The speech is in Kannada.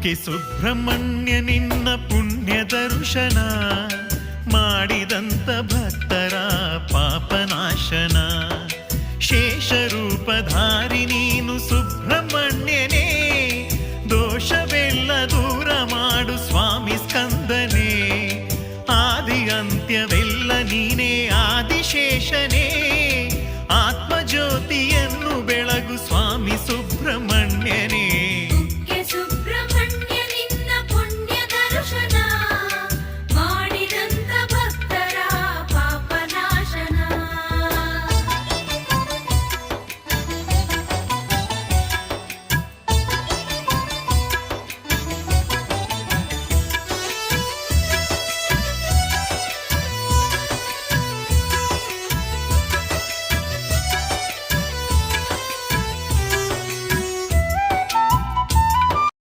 ಕುಕ್ಕೆ ಸುಬ್ರಹ್ಮಣ್ಯ ನಿನ್ನ ಪುಣ್ಯ ದರ್ಶನ, ಮಾಡಿದಂತ ಭಕ್ತರ ಪಾಪನಾಶನ. ಶೇಷ ರೂಪಧಾರಿ ನೀನು ಸುಬ್ರಹ್ಮಣ್ಯನೇ, ದೋಷವೆಲ್ಲ ದೂರ ಮಾಡು ಸ್ವಾಮಿ ಸ್ಕಂದನೇ. ಆದಿ ಅಂತ್ಯವೆಲ್ಲ ನೀನೇ ಆದಿಶೇಷನೇ.